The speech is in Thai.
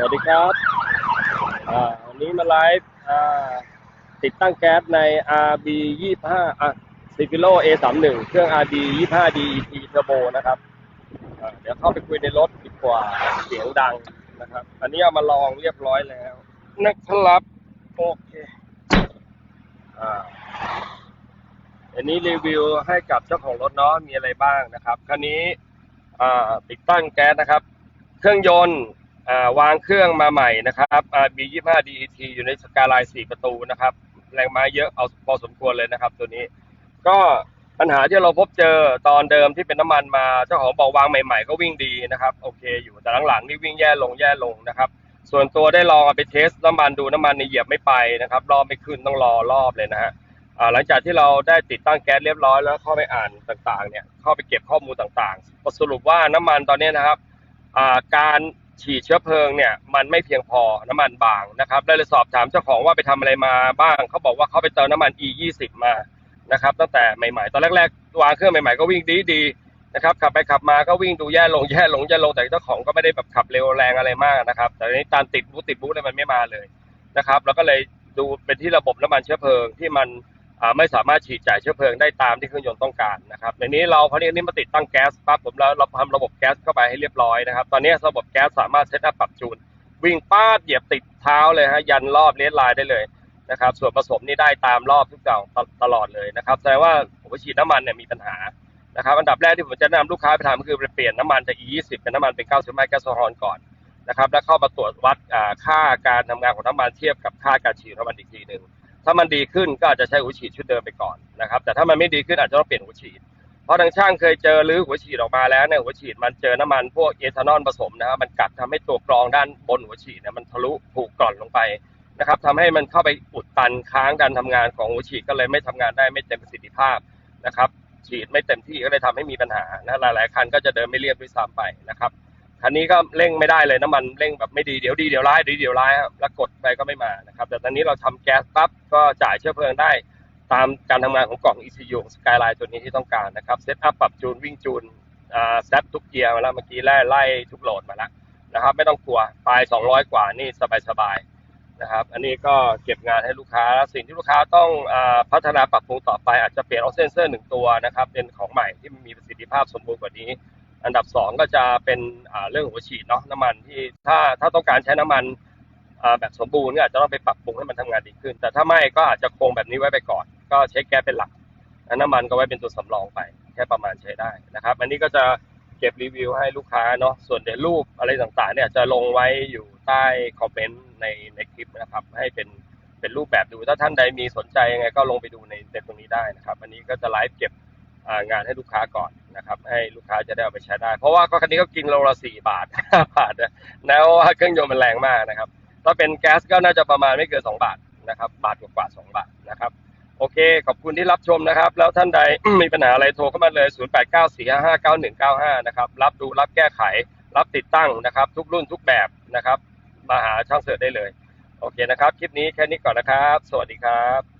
สวัสดีครับวันนี้มาไลฟ์ติดตั้งแก๊สใน RB 25อะ c i p i l o A31 เครื่อง RB 25 DET Turbo นะครับเดี๋ยวเข้าไปคุยในรถดีกว่าเสียงดังนะครับ อันนี้เอามาลองเรียบร้อยแล้วนะครับโอเคอ่าอันนี้รีวิวให้กับเจ้าของรถเนาะมีอะไรบ้างนะครับคันนี้อ่าติดตั้งแก๊สนะครับ เครื่องยนต์ วางเครื่องมาใหม่นะครับ B25 DET อยู่ในสกาไลน์4ประตูนะครับ แรงม้าเยอะเอาพอสมควรเลยนะครับ ตัวนี้ ก็ปัญหาที่เราพบเจอตอนเดิมที่เป็นน้ำมันมาเจ้าของบอกวางใหม่ๆ ก็วิ่งดีนะครับ โอเคอยู่แต่หลังๆนี่วิ่งแย่ลงแย่ลงนะครับ ส่วนตัวได้ลองเอาไปเทสน้ำมันดูน้ำมันในเหยียบไม่ไปนะครับ รอบไม่ขึ้นต้องรอรอบเลยนะฮะหลังจากที่เราได้ติดตั้งแก๊สเรียบร้อยแล้วเข้าไปอ่านต่างๆเนี่ยเข้าไปเก็บข้อมูลต่างๆสรุปว่าน้ำมันตอนนี้นะครับการ ฉีดเชื้อเพลิงเนี่ยมันไม่เพียงพอน้ำมันบางนะครับได้เลยสอบถามเจ้าของว่าไปทำอะไรมาบ้างเขาบอกว่าเขาไปเติมน้ำมัน E 2 0มานะครับตั้งแต่ใหม่ๆ ตอนแรกๆวางเครื่องใหม่ๆก็วิ่งดีๆนะครับขับไปขับมาก็วิ่งดูแย่ลงแย่ลงแย่ลงแต่เจ้าของก็ไม่ได้แบบขับเร็วแรงอะไรมากนะครับแต่นี้ตามติดบูตติดบูตเลยมันไม่มาเลยนะครับ แล้วก็เลยดูเป็นที่ระบบน้ำมันเชื้อเพลิงที่มัน ไม่สามารถฉีดจ่ายเชื้อเพลิงได้ตามที่เครื่องยนต์ต้องการนะครับในนี้เราพอนี้นี้มาติดตั้งแก๊สปั๊บผมแล้วเราทำระบบแก๊สเข้าไปให้เรียบร้อยนะครับ ตอนนี้ระบบแก๊สสามารถเซตอัพปรับจูน วิ่งป้าดเหยียบติดเท้าเลยฮะยันรอบเลนไลน์ได้เลยนะครับ ส่วนผสมนี่ได้ตามรอบทุกอย่างตลอดเลยนะครับแสดงว่าผมฉีดน้ำมันเนี่ยมีปัญหานะครับอันดับแรกที่ผมจะแนะนำลูกค้าไปทำก็คือไปเปลี่ยนน้ำมันจาก E20 เป็นน้ำมันเป็น95แก๊สโซฮอลก่อนนะครับแล้วเข้ามาตรวจวัดค่าการทำงานของน้ำมันเทียบกับค่าการฉีดน้ำมันอีกทีหนึ่ง ถ้ามันดีขึ้นก็อาจจะใช้หัวฉีดชุดเดิมไปก่อนนะครับ แต่ถ้ามันไม่ดีขึ้นอาจจะต้องเปลี่ยนหัวฉีด เพราะทางช่างเคยเจอรื้อหัวฉีดออกมาแล้วเนี่ยหัวฉีดมันเจอน้ำมันพวกเอทานอลผสมนะครับมันกัดทำให้ตัวกรองด้านบนหัวฉีดเนี่ยมันทะลุผูกกร่อนลงไปนะครับทำให้มันเข้าไปอุดตันค้างการทำงานของหัวฉีดก็เลยไม่ทำงานได้ไม่เต็มประสิทธิภาพนะครับฉีดไม่เต็มที่ก็เลยทำให้มีปัญหานะหลายๆคันก็จะเดินไม่เรียบด้วยซ้ำไปนะครับ คันนี้ก็เร่งไม่ได้เลยน้ำมันเร่งแบบไม่ดีเดี๋ยวดีเดี๋ยวร้ายเดี๋ยวดีเดี๋ยวร้ายครับแล้วกดไปก็ไม่มานะครับ แต่ตอนนี้เราทำแก๊สปั๊บก็จ่ายเชื้อเพลิงได้ ตามการทำงานของกล่อง ECU สกายไลน์ตัวนี้ที่ต้องการนะครับเซตอัพปรับจูนวิ่งจูนอ่าแซตทุกเกียร์มาแล้วเมื่อกี้ไล่ไล่ทุกโหลดมาแล้วนะครับ ไม่ต้องกลัวปลาย 200 กว่านี่สบายๆนะครับ อันนี้ก็เก็บงานให้ลูกค้า สิ่งที่ลูกค้าต้องอาพัฒนาปรับปรุงต่อไปอาจจะเปลี่ยนออกเซนเซอร์หนึ่งตัวนะครับ เป็นของใหม่ที่มีประสิทธิภาพสมบูรณ์กว่านี้ อันดับสองก็จะเป็นเรื่องหัวฉีดเนาะน้ำมันที่ถ้าถ้าต้องการใช้น้ำมันแบบสมบูรณ์ก็อาจจะต้องไปปรับปรุงให้มันทำงานดีขึ้น แต่ถ้าไม่ก็อาจจะคงแบบนี้ไว้ไปก่อน ก็ใช้แก๊สเป็นหลักแล้วน้ำมันก็ไว้เป็นตัวสำรองไปแค่ประมาณใช้ได้นะครับ อันนี้ก็จะเก็บรีวิวให้ลูกค้าเนาะส่วนเดี๋ยวรูปอะไรต่างๆ เนี่ยจะลงไว้อยู่ใต้คอมเมนต์ในในคลิปนะครับ ให้เป็นเป็นรูปแบบดูถ้าท่านใดมีสนใจยังไงก็ลงไปดูในในตรงนี้ได้นะครับ อันนี้ก็จะไลฟ์เก็บงานให้ลูกค้าก่อน นะครับ ให้ลูกค้าจะได้เอาไปใช้ได้ เพราะว่าก็คันนี้ก็กินโลละสี่บาทห้าบาทนะแล้วเครื่องยนต์มันแรงมากนะครับ ถ้าเป็นแก๊สก็น่าจะประมาณไม่เกินสองบาทนะครับ บาทกว่าสองบาทนะครับ โอเค ขอบคุณที่รับชมนะครับ แล้วท่านใดมีปัญหาอะไรโทรเข้ามาเลย 0 8 9 4 5 5 9 1 9 5 นะครับ รับดูรับแก้ไข รับติดตั้งนะครับ ทุกรุ่นทุกแบบนะครับ มาหาช่างเสิร์ชได้เลย โอเคนะครับ คลิปนี้แค่นี้ก่อนนะครับ สวัสดีครับ